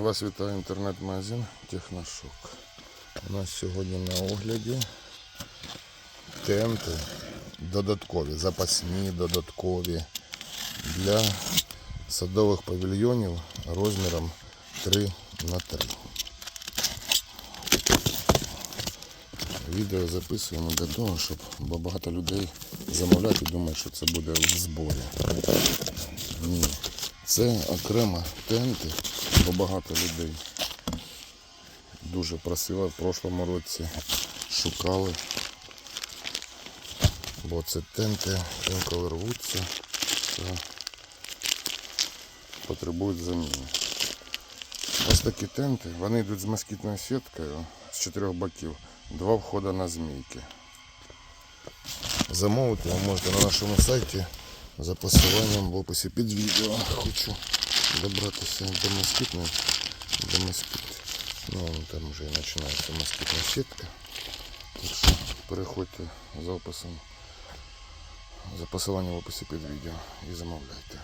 Вас вітає інтернет-магазин Техношок. У нас сьогодні на огляді тенти додаткові, запасні, додаткові для садових павільйонів розміром 3 на 3 Відео записуємо для того, щоб багато людей замовляють і думають, що це буде в зборі. Це окремо тенти, бо багато людей дуже просили в прошлому році, шукали. Бо це тенти інколи рвуться та потребують заміни. Ось такі тенти, вони йдуть з москітною сіткою з чотирьох боків, два входи на змійки. Замовити ви можете на нашому сайті за посиланням в описі під відео. Хочу добратися до москітної, до москіт. Ну, вон там вже і починається москітна сітка. Так що переходьте за описом, за посиланням в описі під відео і замовляйте.